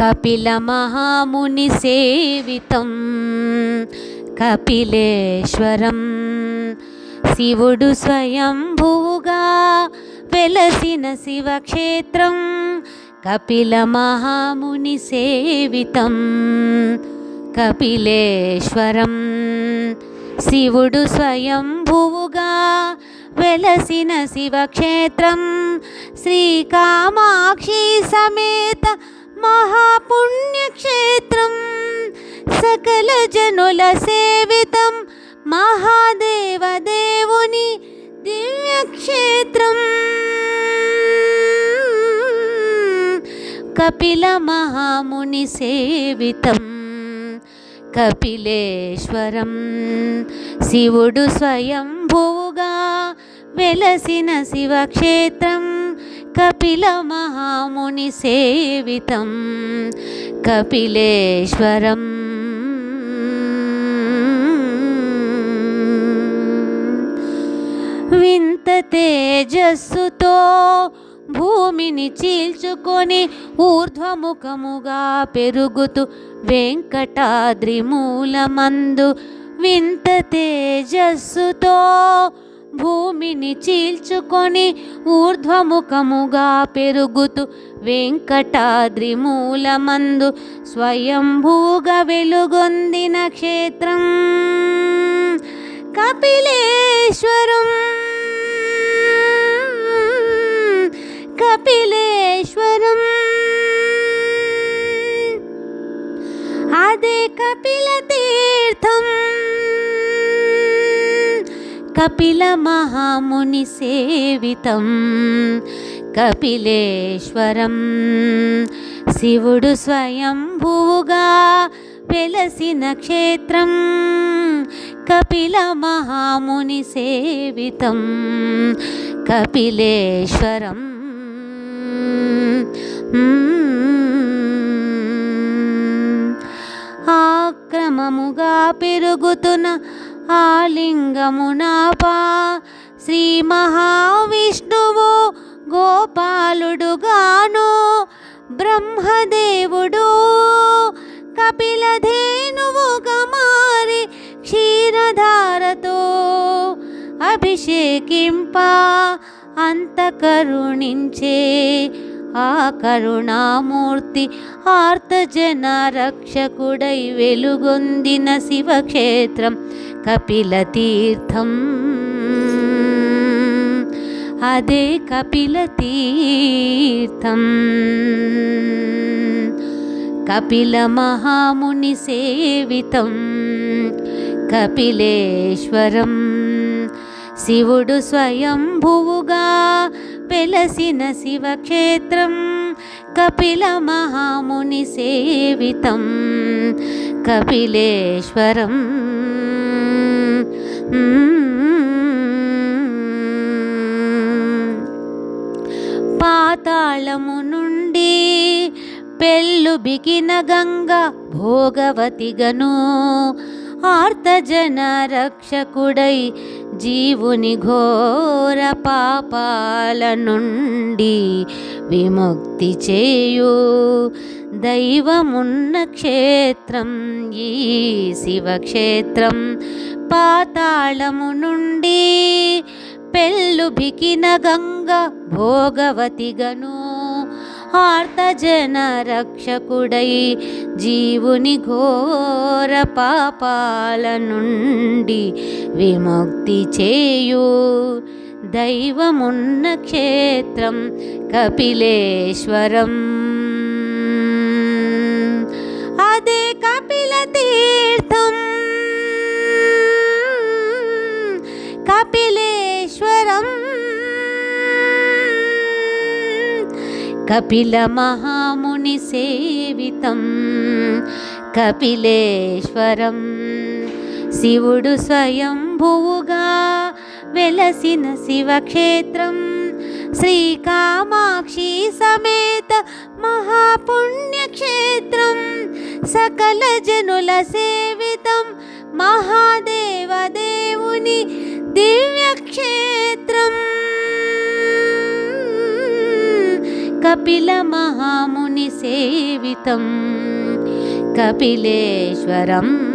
కపిలమహాముని సేవితం కపిలేశ్వరం. శివుడు స్వయంభూగా వెలసిన శివక్షేత్రం కపిలమహాముని సేవితం కపిలేశ్వరం. శివుడు స్వయంభువుగా వెలసిన శివక్షేత్రం శ్రీకామాక్షి సమేత మహాపుణ్యక్షేత్రం. సకల జనుల సేవితం మహాదేవ దేవుని దివ్యక్షేత్రం. కపిల మహాముని సేవితం కపిలేశ్వరం. శివుడు స్వయంభువుగా వెలసిన శివక్షేత్రం. కపిల మహాముని సేవితం కపిలేశ్వరం. వింత తేజస్సుతో భూమిని చీల్చుకొని ఊర్ధ్వముఖముగా పెరుగుతూ వెంకటాద్రి మూలమందు వింత తేజస్సుతో భూమిని చీల్చుకొని ఊర్ధ్వముఖముగా పెరుగుతూ వెంకటాద్రి మూలమందు స్వయంభూగా వెలుగొందిన క్షేత్రం కపిలేశ్వరం కపిలేశ్వరం. కపిల మహాముని సేవితం కపిలేశ్వరం. శివుడు స్వయంభువుగా వెలసిన క్షేత్రం కపిల మహాముని సేవితం కపిలేశ్వరం. ఆక్రమముగా పెరుగుతున్న ఆలింగమునాపా శ్రీ మహావిష్ణువు గోపాలుడుగాను బ్రహ్మదేవుడు కపిలధేనువుగా మారి క్షీరధారతో అభిషేకింప అంత కరుణించే ఆ కరుణామూర్తి ఆర్తజన రక్షకుడై వెలుగొందిన శివక్షేత్రం కపిల తీర్థం. అదే కపిల తీర్థం. కపిల మహాముని సేవితం కపిలేశ్వరం. శివుడు స్వయంభువుగా వెలసిన శివక్షేత్రం కపిల మహాముని సేవితం కపిలేశ్వరం. పాతాళము నుండి పెళ్ళు బిగిన గంగ భోగవతిగను ఆర్తజన రక్షకుడై జీవుని ఘోర పాపాల నుండి విముక్తి చేయు. దైవమున్న క్షేత్రం ఈ శివక్షేత్రం పాతాళము నుండి పెళ్ళు బికిన గంగ భోగవతిగను. ఆర్తజన రక్షకుడై జీవుని ఘోర పాపాల నుండి విముక్తి చేయు. దైవమున్న క్షేత్రం కపిలేశ్వరం. కపిల మహాముని సేవితం కపిలేశ్వరం. శివుడు స్వయంభువుగా వెలసిన శివక్షేత్రం శ్రీకామాక్షి సమేత మహాపుణ్యక్షేత్రం. సకల జనుల సేవితం మహాదేవదేవుని దివ్యక్షేత్రం కపిల కపిల మహాముని సేవితం. కపిలేశ్వరం